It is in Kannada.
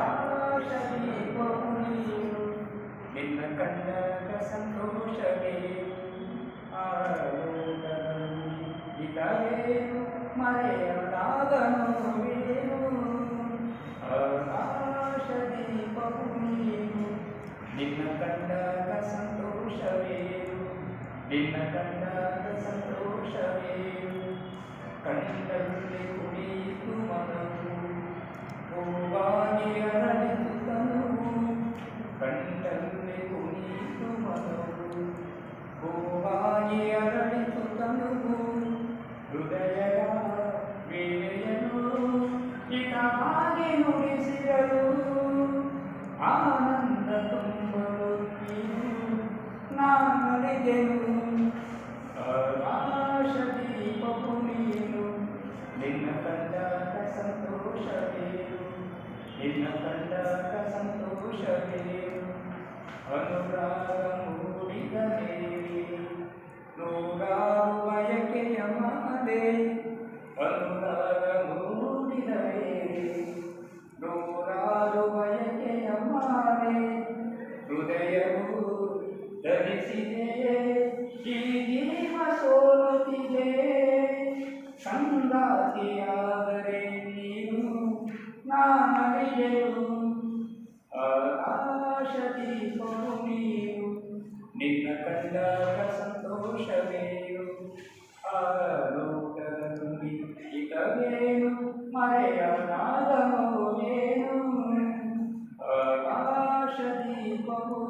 ಆಕಾಶದೀಪವು ನೀನು ನಿನ್ನ ಕಂಡಾಗ ಸಂತೋಷವೇನು ಆಲೋಕದಲ್ಲಿ ಇತವೇನು ಮರೆಯಲಾದ ನೋವೇನು ಆಕಾಶದೀಪವು ನೀನು ನಿನ್ನ ಕಂಡಾಗ ಸಂತೋಷವೇನು ನಿನ್ನ ಕಂಡಾಗ ಸಂತೋಷವೇನು ಹಿತವಾಗಿ ನುಡಿಸಿದಳು ಆನಂದ ತುಂಬಲು ನೀನು ನಾನರಿಗೆನು ಆಕಾಶದೀಪವು ನೀನು ನಿನ್ನ ಕಂಡಾಗ ಸಂತೋಷವೇನು ನಿನ್ನ ಕಂಡಾಗ ಸಂತೋಷವೇನು ಅನುರಾಗ ಮೂಡಿದ ಮೇರಿ ನೂರಾರು ಬಯಕೆಯ ಮಾಲೆ ಅನುರಾಗ ಮೂಡಿದ ನೂರಾರು ಬಯಕೆಯ ಮಾಲೆ ಹೃದಯವು ಧರಿಸಿದೆ ಈ ಜೀವ ಸೋಲುತ್ತಿದೆ. ಸಂಗಾತಿಯಾದರೆ ನೀನು ನಾನರಿಯಲು ಕೊಡು ನೀನು. ನಿನ್ನ ಕಂಡಾಗ ಸಂತೋಷವೇನು